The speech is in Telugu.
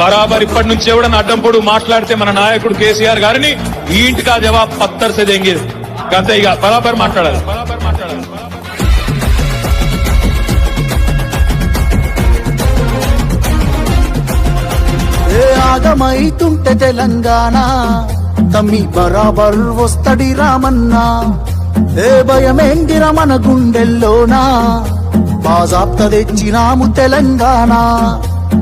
బరాబర్ ఇప్పటి నుంచి ఎవడన్నా అడ్డం పొడు మాట్లాడితే మన నాయకుడు కేసీఆర్ గారిని ఈ ఇంటికి ఆ జవాబ్ పత్తర్ సే దెంగే అంతే ఇక. బరాబర్ మాట్లాడాలి. బరాబర్ మాట్లాడాలి. ఆగమైతుంటే తెలంగాణ? తమ్మి బరాబర్ వస్తడి రామన్నా. ఏ భయమేందిర మన గుండెల్లోనా? బాజాప్త తెచ్చినాము తెలంగాణ.